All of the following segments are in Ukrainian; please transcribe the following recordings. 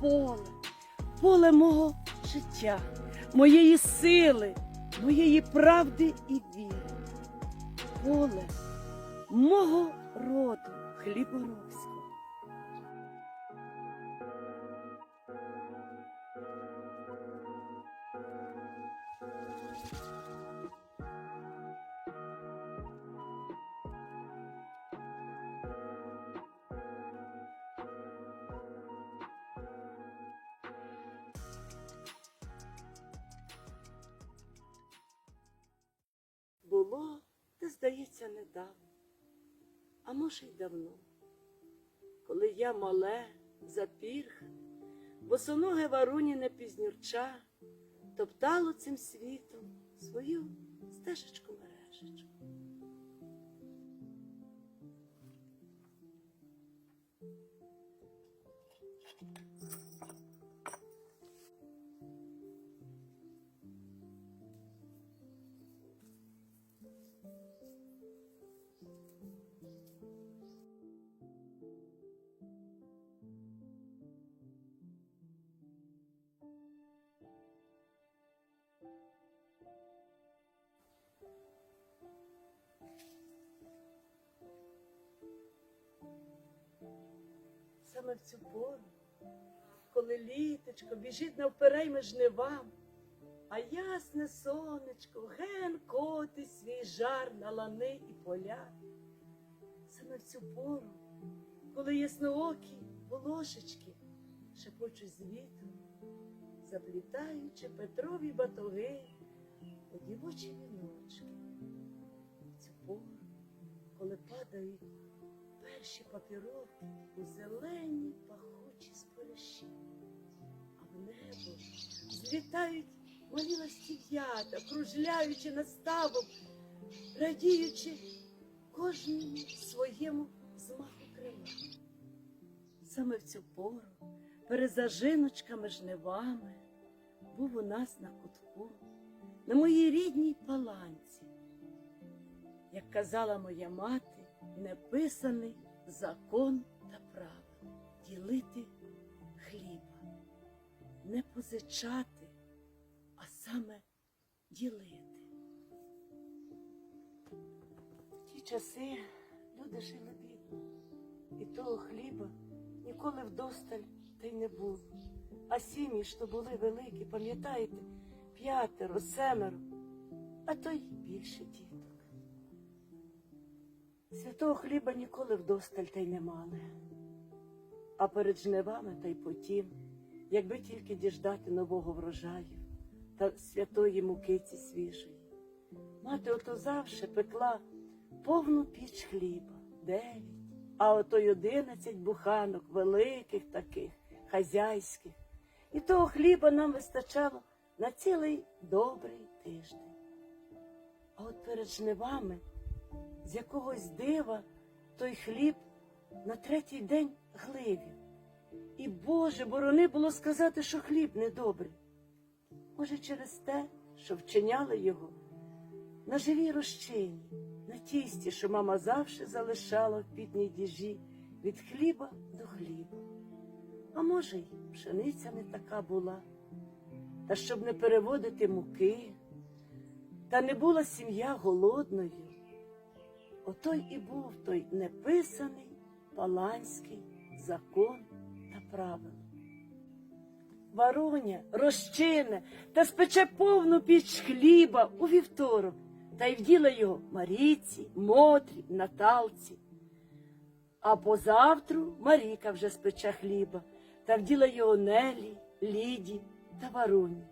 поле, поле мого життя, моєї сили, моєї правди і віри, поле мого роду хліборобського. Було, та, здається, недавно, а може й давно, коли я мале, запірх, босоноге варуніне пізнюрча, топтало цим світом свою стежечку мережечку. Саме в цю пору, коли літочко біжить навперейми жнивам, а ясне сонечко ген котить свій жар на лани і поля. Саме в цю пору, коли ясноокі волошечки шепочуть з вітру, заплітаючи Петрові батоги у дівочі віночки. Коли падають перші папіроки у зелені пахучі споряші, а в небо злітають малі ластів'ята, кружляючи над ставом, радіючи кожному своєму змаху крила. Саме в цю пору, перед зажиночками жнивами, був у нас на кутку, на моїй рідній паланці, як казала моя мати, неписаний закон та правило ділити хліба, не позичати, а саме ділити. В ті часи люди жили бідно, і того хліба ніколи вдосталь та й не було. А сім'ї, що були великі, пам'ятаєте, п'ятеро, семеро, а то й більше діток. Святого хліба ніколи вдосталь та й не мали. А перед жнивами та й потім, якби тільки діждати нового врожаю та святої мукиці свіжої. Мати ото завше пекла повну піч хліба, дев'ять, а ото й одинадцять буханок, великих таких, хазяйських. І того хліба нам вистачало на цілий добрий тиждень. А от перед жнивами з якогось дива той хліб на третій день гливів. І Боже, борони було сказати, що хліб недобрий. Може, через те, що вчиняли його на живій розчині, на тісті, що мама завжди залишала в підній діжі від хліба до хліба. А може, й пшениця не така була, та щоб не переводити муки, та не була сім'я голодною. Отой і був той неписаний паланський закон та правило. Варуня розчине та спече повну піч хліба у вівторок та й вділа його Маріці, Мотрі, Наталці. А позавтру Маріка вже спече хліба та вділа його Нелі, Ліді та Варуні.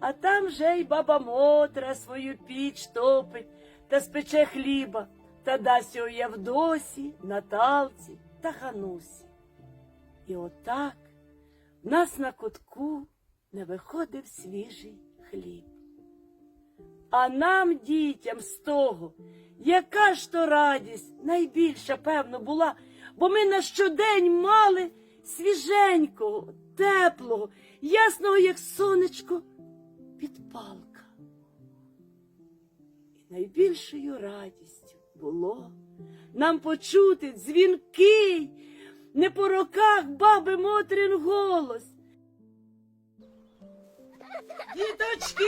А там вже й баба Мотра свою піч топить та спече хліба та дасть його Явдосі, Наталці та Ханусі. І отак в нас на кутку не виходив свіжий хліб. А нам, дітям, з того, яка ж то радість найбільша, певно, була, бо ми на щодень мали свіженького, теплого, ясного, як сонечко, підпалка. І найбільшою радістю було. Нам почути дзвінкий, не по роках баби Мотрин голос. Діточки,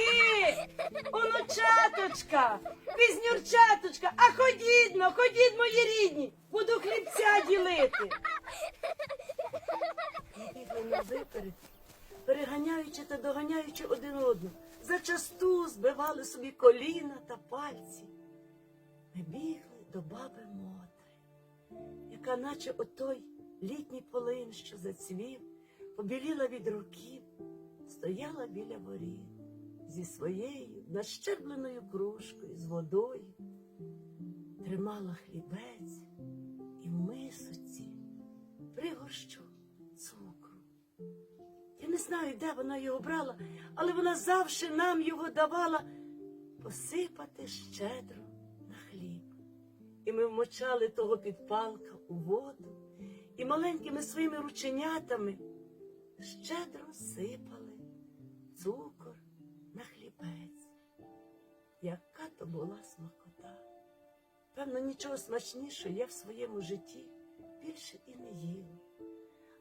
онучаточка, пізнюрчаточка, а ходідно, ходіть, мої рідні, буду хлібця ділити. Виперед, переганяючи та доганяючи один одного, зачасту збивали собі коліна та пальці. Ми бігли до баби Мотри, яка, наче отой літній полин, що зацвів, побіліла від руків, стояла біля воріт зі своєю нащербленою кружкою з водою, тримала хлібець і в мисоці пригорщу цукру. Я не знаю, де вона його брала, але вона завжди нам його давала посипати щедро. І ми вмочали того підпалка у воду і маленькими своїми рученятами щедро сипали цукор на хлібець. Яка то була смакота. Певно, нічого смачнішого я в своєму житті більше і не їла.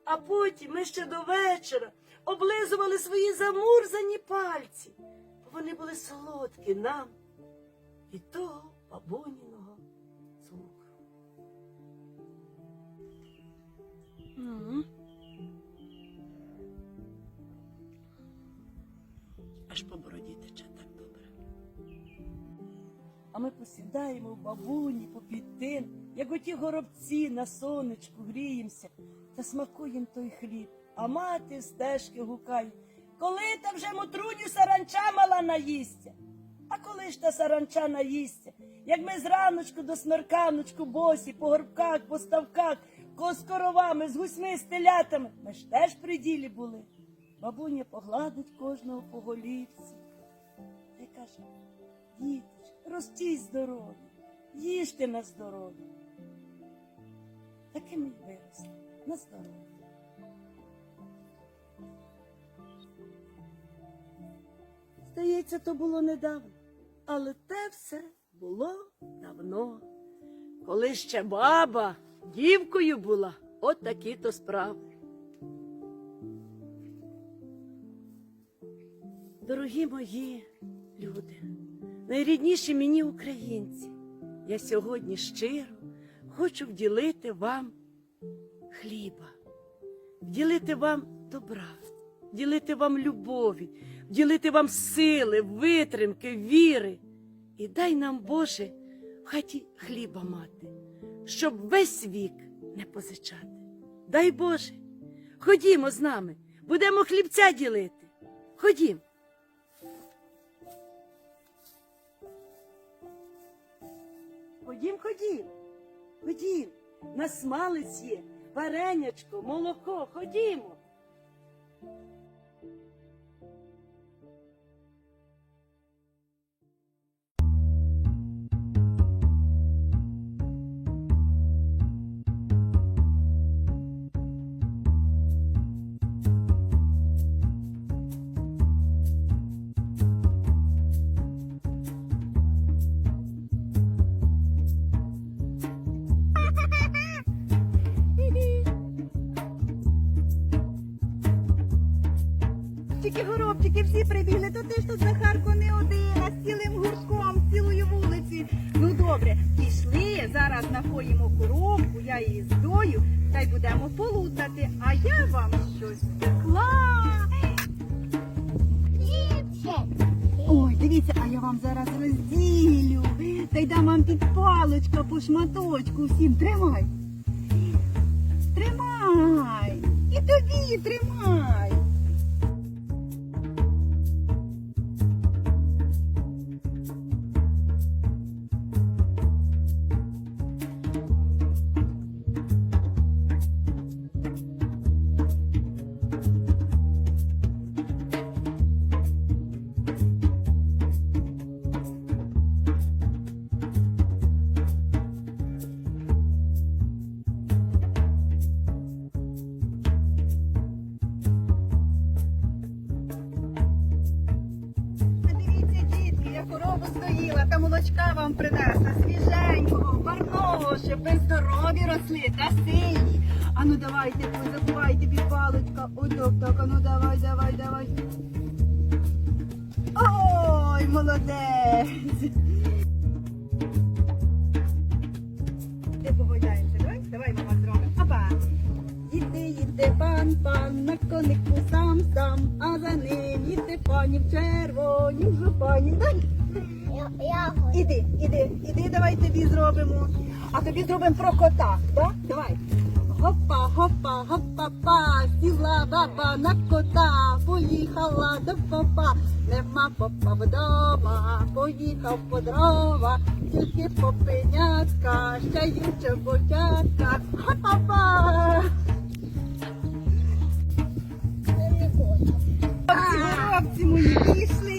А потім ми ще до вечора облизували свої замурзані пальці, бо вони були солодкі нам від того бабуніного М. Аж по бороді тече так добре. А ми посідаємо в бабуні попід тин, як оті горобці на сонечку гріємося та смакуєм той хліб. А мати стежки гукає, коли та вже мотруню саранча мала наїсться. А коли ж та саранча наїсться, як ми зраночку до смерканочку босі, по горбках, по ставках, з коровами, з гусьми, з телятами, ми ж теж при ділі були. Бабуня погладить кожного по голівці. Та й каже, діточки, ростіть здорові, їжте на здоров'я. Такими й виросли, на здоров'я. Здається, то було недавно, але те все було давно. Коли ще баба дівкою була, от такі то справи. Дорогі мої люди, найрідніші мені українці, я сьогодні щиро хочу вділити вам хліба, вділити вам добра, вділити вам любові, вділити вам сили, витримки, віри. І дай нам, Боже, в хаті хліба мати, щоб весь вік не позичати. Дай Боже, ходімо з нами, будемо хлібця ділити. Ходім. Ходім, ходім, ходім. На смалець є, варенячко, молоко, ходімо. Горобчики, горобчики, всі прибігли, то ти ж тут Захарко не один, а з цілим гуртком, цілою вулиці. Ну добре, пішли, зараз напоїмо коровку, я її здою, та й будемо полутати. А я вам щось втекла. Ой, дивіться, а я вам зараз розділю. Та й дам вам під паличка по шматочку всім. Тримай. Тримай. І тобі тримай. Щоб ви здорові росли та сині. А ну давайте, ой, забувайте від паличка. Ой, так, так, а ну давай, давай, давай. Ой, молодець. Де погойдаємося? Давай, давай, мама, зробимо. Опа. Їде, їде пан, пан, на конику сам, сам, а за ним їде пані в червоній жупані. Іди, іди, іди, давай тобі зробимо. А тобі зробимо про кота, да? Давай. Гопа, гопа, гопа, па, сіла баба на кота, поїхала до попа, нема попа вдома, поїхав по дрова, тільки попенятка, ще й чоботятка. Хопа-па! Хлопці, горобці мої пішли.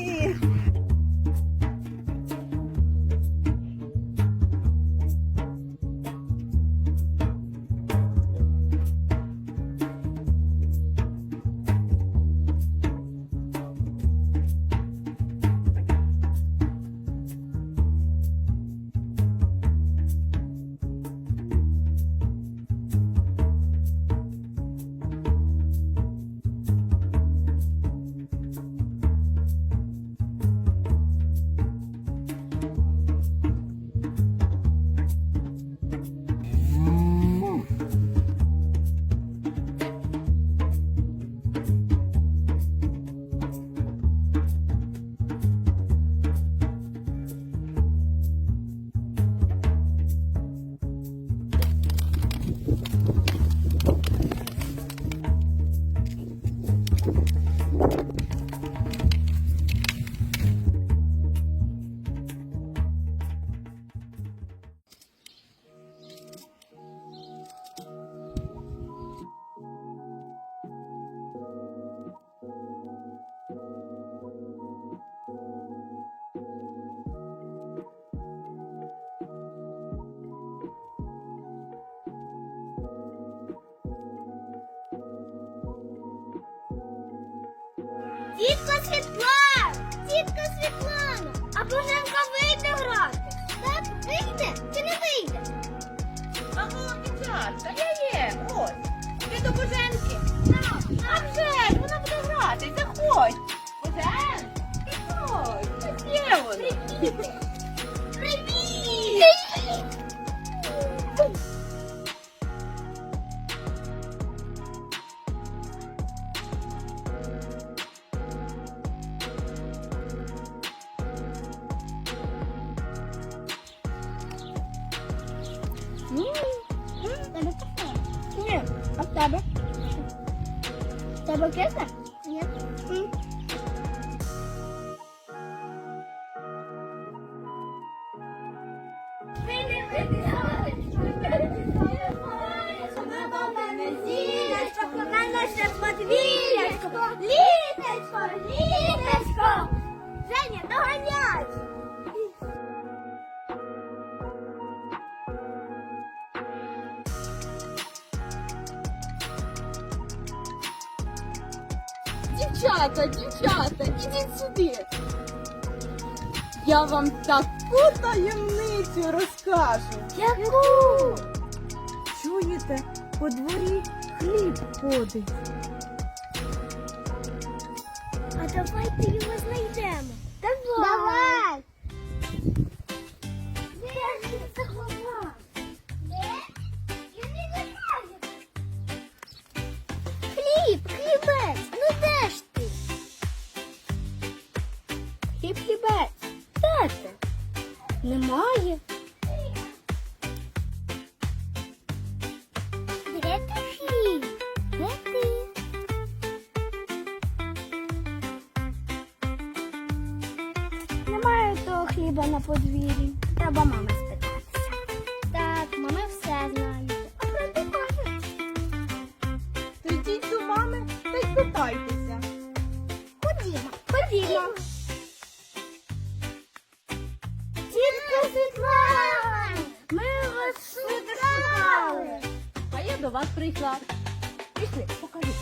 Тітка Світлана! Тітка Світлана! А Боженка вийде грати? Так, вийде чи не вийде? А дівчатка, я є, ось. Ти до Боженки. Так, А вже ж, вона буде грати, заходь. Божен, заходь, ось є вона. Привіт! Тебе кафе? Ні. А тебе? В? Дівчата, дівчата, ідіть сюди. Я вам таку таємницю розкажу. Яку? Чуєте, по дворі хліб ходить. А давайте його подвір'ї. Треба мами спитатися. Так, мами все знають. А правда каже. То йдіть до мами та й питайтеся. Ходімо, ходімо. Тітка Світлана, ми вас шукали. А я до вас прийшла. Пішли, покажу.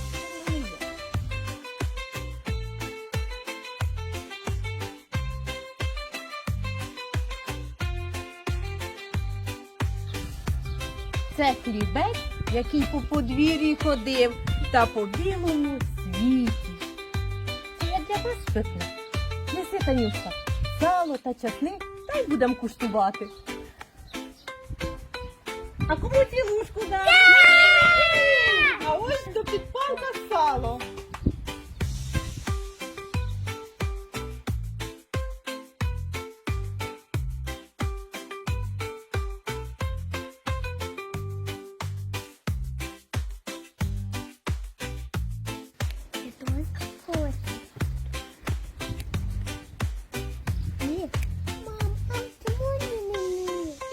Це хлібець, який по подвір'ї ходив та по білому світі. Це я для вас спекла. Неси, Танюшка, сало та часник, та й будемо куштувати. А кому цілушку дати? А ось до підпалка сало.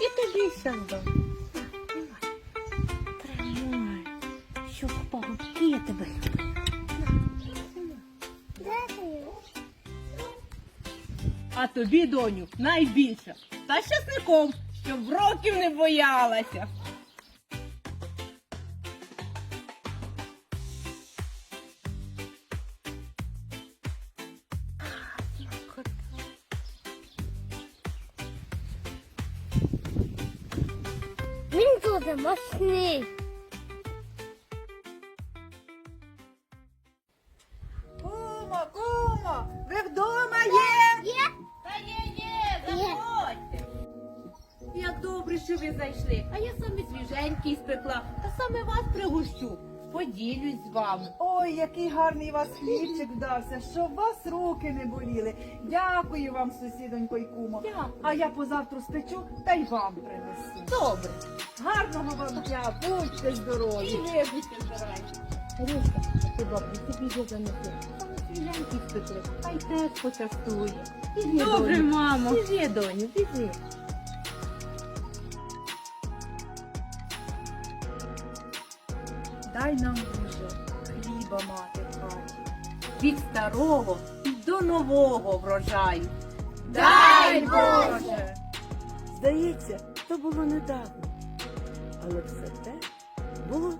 І тобі сяду. Тримай. Що впав? Я тебе. А тобі, доню, найбільше. Та щасником, щоб років не боялася. Мощний. Кумо, кумо, ви вдома є? Є? Та є, є, заходьте. Як добре, що ви зайшли. А я саме свіженький спекла, та саме вас пригощу. Поділюсь з вами. Ой, який гарний у вас хлібчик вдався, щоб вас руки не боліли. Дякую вам, сусідонько й кумо. Дякую. А я позавтру спечу та й вам принесу. Добре. Гарного вам дня, будьте І здорові. ви будьте здорові. Тарілка, ти добре, тобі вже занесли. Саме свіженький спекли, та й теж почастує. Візьми, Добре, доню. мамо. Візьми, доню, візьми. Дай нам Боже хліба мати в хаті. Від старого до нового врожаю. Дай Боже! Здається, то було недавно, але все те було